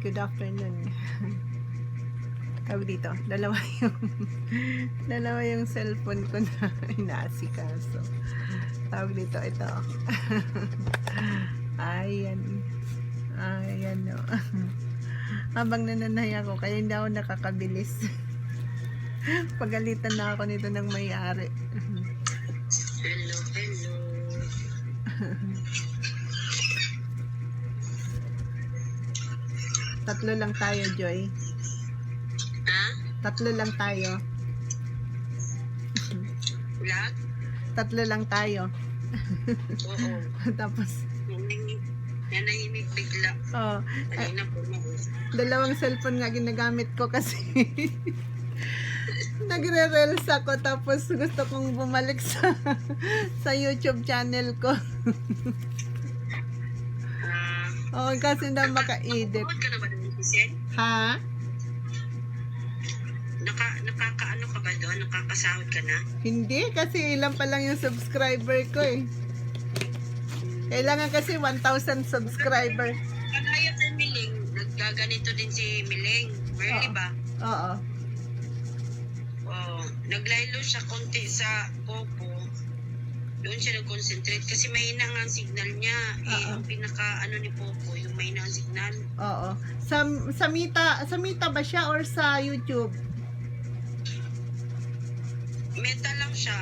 good afternoon. Tawag dito, dalawa yung dalawa yung cellphone ko na inaasikaso. Tawag dito, ito. Ayan. Ayan o. Habang nananay ako, kaya hindi ako nakakabilis. Pagalitan na ako nito ng may-ari. Hello, hello. Tatlo lang tayo, Joy. Ha? Tatlo lang tayo. Vlog? Tatlo lang tayo. Oo. Tapos, Nanahimik, nanahimik bigla. oh, Kanina po na. dalawang cellphone nga ginagamit ko kasi nagre-reels ako tapos gusto kong bumalik sa sa YouTube channel ko. Ah, oh, kasi na maka-edit. Ka na ba? Ha? Naka, nakakaano ka ba doon? Nakakasahod ka na? Hindi, kasi ilan pa lang yung subscriber ko eh. Kailangan kasi 1,000 subscriber. Kagaya kay Miling, naggaganito din si Miling. Oo. ba? Oo. Oo. Naglaylo siya konti sa Popo. Doon siya nag-concentrate kasi mahina nga ang signal niya. Eh, yung pinaka ano ni Popo, yung mahina ang signal. Oo. Sa, sa Mita, sa Mita ba siya or sa YouTube? Meta lang siya.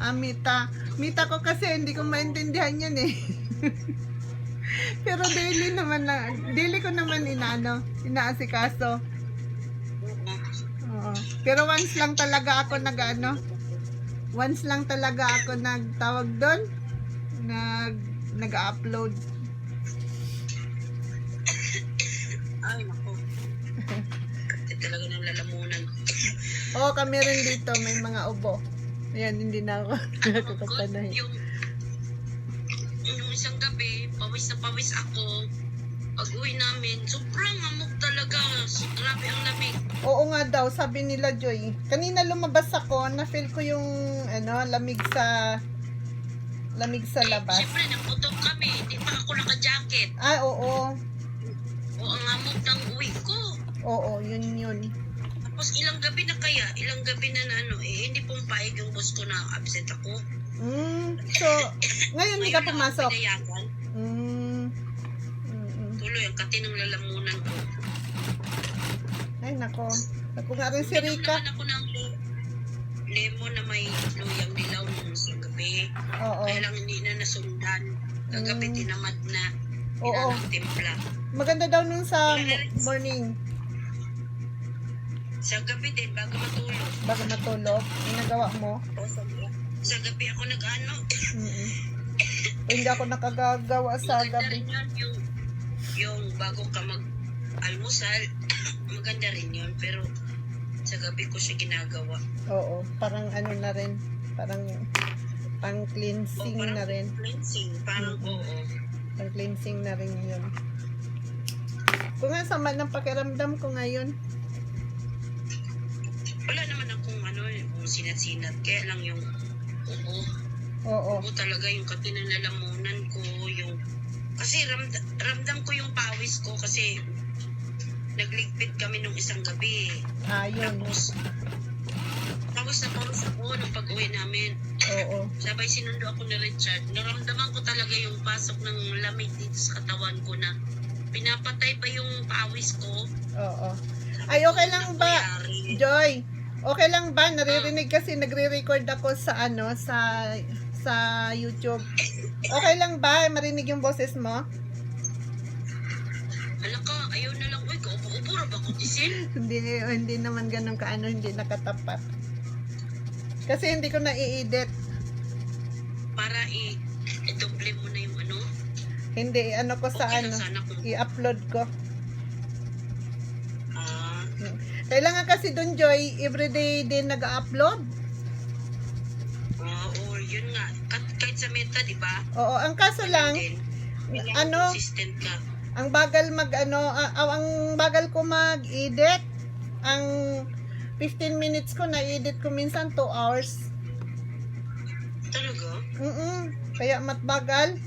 Ah, Mita. Mita ko kasi hindi ko maintindihan yan eh. Pero daily naman na, daily ko naman inaano, inaasikaso. Oo. Oo. Pero once lang talaga ako nag ano, once lang talaga ako nagtawag doon, nag nag-upload. Ay, nako. Kasi talaga ng lalamunan. Oo, kami rin dito, may mga ubo. Ayan, hindi na ako nakakapanay. Yung, yung isang gabi, pawis na pawis ako. Pag uwi namin, sobrang amok talaga. Grabe ang lamig. Oo nga daw, sabi nila Joy. Kanina lumabas ako, na-feel ko yung ano, lamig sa lamig sa labas. Siyempre, naputok kami. Hindi pa ako naka-jacket. Ah, oo. O ang amok ng uwi ko. Oo, yun yun. Tapos ilang gabi na kaya, ilang gabi na na ano, eh, hindi pong paig yung boss ko na absent ako. Mm, so, ngayon hindi ka pumasok. pinayagan. Mm, Tuloy, ang kati ng lalamunan ko. Ay, nako. Ako nga rin si Rika. naman ako ng le- lemon na may luyang dilaw nung sa gabi. Oo. Kaya lang hindi na nasundan. Kagabi Mm. tinamad na. Oo. Timpla. Maganda daw nung sa mo- morning Sa gabi din, bago matulog. bago matulog. Yung nagawa mo. O, sa, gabi ako nag-ano. Mm Hindi ako nakagagawa sa maganda gabi. rin yun. Yung, yung bago ka mag-almusal, maganda rin yun. Pero sa gabi ko siya ginagawa. Oo. Parang ano na rin. Parang pang cleansing parang na rin. cleansing. Parang Mm. oo. Pang cleansing na rin yun. Kung nga sama ng pakiramdam ko ngayon. Wala naman akong ano, yung sinat-sinat. Kaya lang yung oo. Oo. Oo talaga yung katinalalamunan ko, yung... Kasi ramda, ramdam ko yung pawis ko kasi nagligpit kami nung isang gabi. Ah, yun. Tapos, pawis na pawis ako nung pag-uwi namin. Oo. Sabay sinundo ako ni Richard. Naramdaman ko talaga yung pasok ng lamig dito sa katawan ko na pinapatay pa yung pawis ko. Oo. Ay, okay lang ba? Joy, okay lang ba? Naririnig kasi nagre-record ako sa ano, sa sa YouTube. Okay lang ba? Marinig yung boses mo? Ala ka, ayaw na lang. Uy, kaupo-upo ra ba ko, Tisin? hindi, hindi naman ganun kaano, hindi nakatapat. Kasi hindi ko na-i-edit. Para i- i-double mo na yung ano. Hindi, ano ko sa Okay ano, lang sana kung... i-upload ko. Ah, Kailangan kasi doon, Joy, everyday din nag-upload. ah, or yun nga. Meta, di ba? Oo, ang kaso lang, ano, Consistent ka. ang bagal mag ano, ah, ang bagal ko mag-edit. Ang 15 minutes ko na-edit ko minsan 2 hours. Talaga? Mm Kaya matbagal.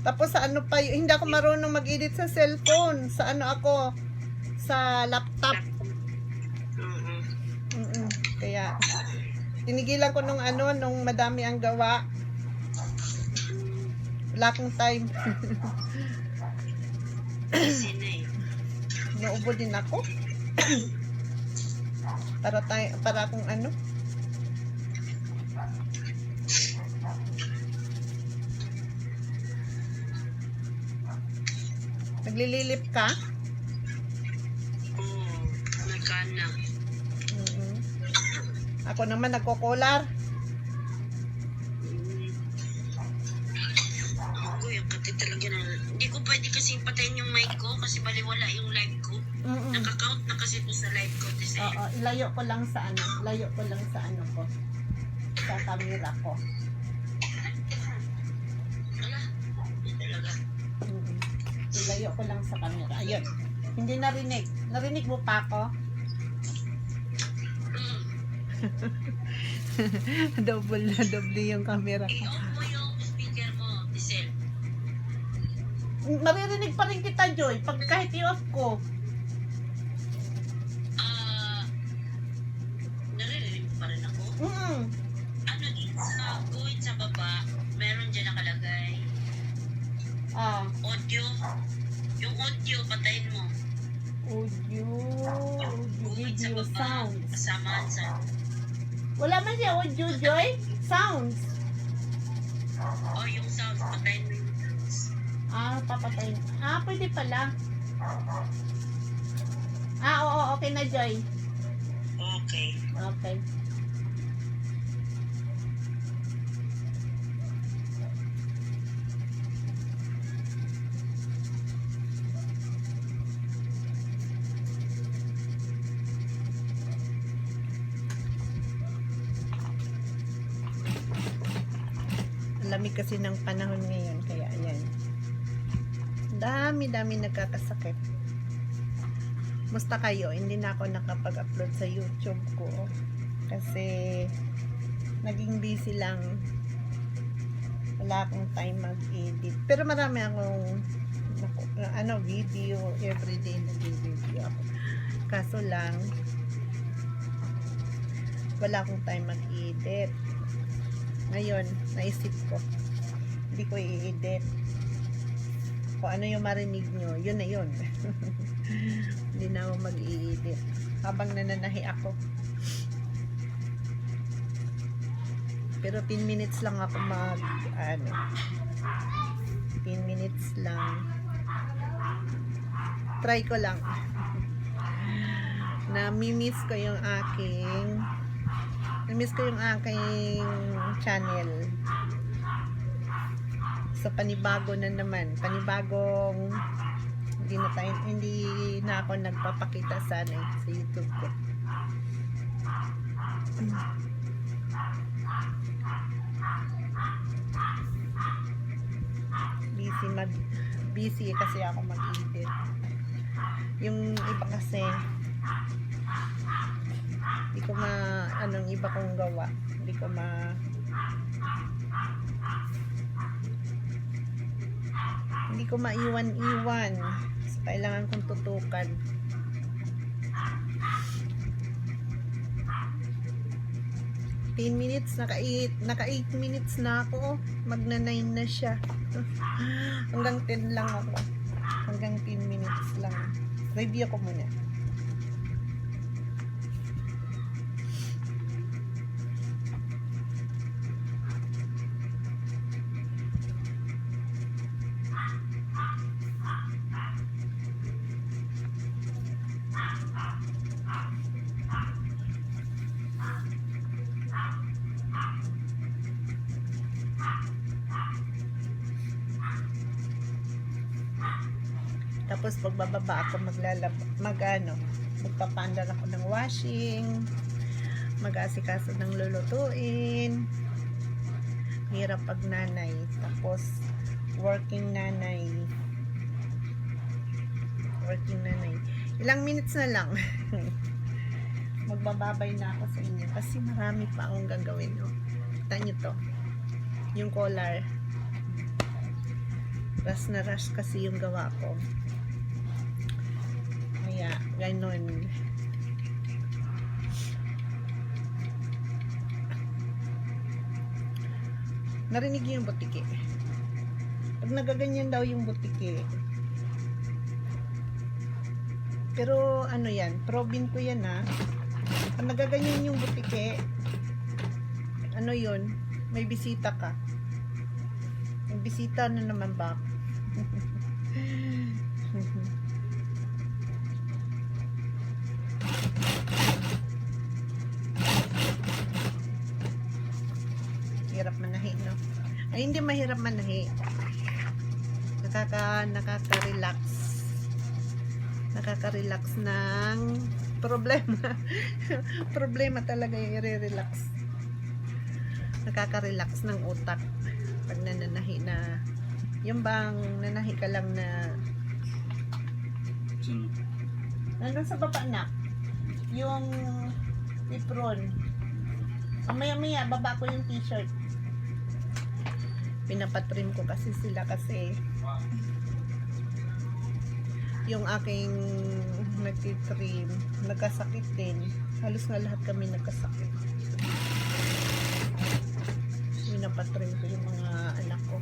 Tapos sa ano pa, hindi ako marunong mag-edit sa cellphone. Sa ano ako, sa laptop. Mm-mm. Kaya, tinigilan ko nung ano, nung madami ang gawa. Wala akong time. Naubo din ako. para tayo, para akong ano. Naglililip ka? Oo. Nagkana. mm Ako naman nagko-collar. Hindi ko pwede kasi patayin yung mic ko kasi baliwala yung live ko. Mm-mm. Nakakount na kasi ko sa live ko. Kasi Oo, ilayo ko lang sa ano, layo ko lang sa ano ko. Sa camera ko. Ala, hindi talaga. Mm-mm. Ilayo ko lang sa camera. Ayun. Hindi narinig. Narinig mo pa ako? Mm. double na double yung camera ko. I-off mo yung speaker mo, Diesel. Maririnig pa rin kita, Joy, pag kahit i-off ko. Ah, naririnig pa rin ako. Mm Ano dito sa guhit sa baba, meron dyan nakalagay. Ah, Audio. Yung audio, patayin mo. audio, audio, video, baba, sounds. kasamaan sa... Wala man siya audio, Joy? Sounds. Oh, yung sounds, patayin mo. Ah, papatayin. Ah, pwede pala. Ah, oo, okay na, Joy. Okay. Okay. Lamig kasi ng panahon ngayon, kaya ayan. Dami-dami nagkakasakit. Musta kayo? Hindi na ako nakapag-upload sa YouTube ko kasi naging busy lang. Wala akong time mag-edit. Pero marami akong ano, video. Everyday nag-video ako. Kaso lang, wala akong time mag-edit. Ngayon, naisip ko, hindi ko i-edit. Kung ano yung marinig nyo, yun na yun. hindi na ako mag-i-edit. Habang nananahi ako. Pero 10 minutes lang ako mag, ano, 10 minutes lang. Try ko lang. Na-miss ko yung aking na-miss ko yung aking channel. So, panibago na naman. Panibagong hindi na tayo, hindi na ako nagpapakita sana eh, sa YouTube ko. Busy mag busy kasi ako mag-edit. Yung iba kasi hindi ko ma anong iba kong gawa. Hindi ko ma hindi ko maiwan-iwan. So, kailangan kong tutukan. Ten minutes, naka 8, naka 8 minutes na ako. Magna 9 na siya. Hanggang 10 lang ako. Hanggang 10 minutes lang. Review ko muna. Tapos pagbababa ako maglalab mag ano, magpapandar ako ng washing, mag-asikaso ng lulutuin. Hirap pag nanay. Tapos working nanay. Working nanay. Ilang minutes na lang. Magbababay na ako sa inyo kasi marami pa akong gagawin. Oh. Kita nyo to. Yung collar. Rush na rush kasi yung gawa ko. Kaya, ganyan. tayo nun. Narinig yung butiki. Pag nagaganyan daw yung butiki, pero ano yan, probin ko yan ha. Pag nagaganyan yung butiki, ano yun, may bisita ka. May bisita na naman ba? Hirap manahi, no? Ay, hindi mahirap manahi. Nakaka, nakaka-relax. Nakaka-relax ng problema. problema talaga yung i-relax. Nakaka-relax ng utak. Pag nananahi na, yung bang nanahi ka lang na Sino? Nandun sa baba na. Yung apron. Mamaya maya, baba ko yung t-shirt. Pinapatrim ko kasi sila kasi yung aking nagtitrim, nagkasakit din. Halos nga lahat kami nagkasakit. Pinapatrim ko yung mga anak ko.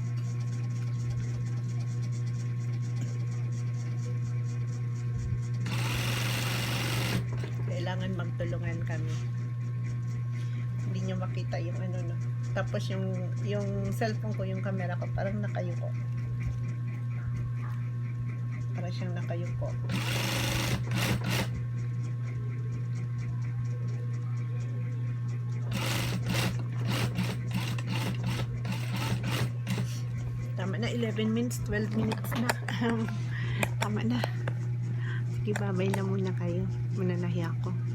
kailangan magtulungan kami hindi nyo makita yung ano no tapos yung yung cellphone ko yung camera ko parang nakayuko parang siyang nakayuko tama na 11 minutes 12 minutes na. Tama na. Sige babay na muna kayo. Mananahi ako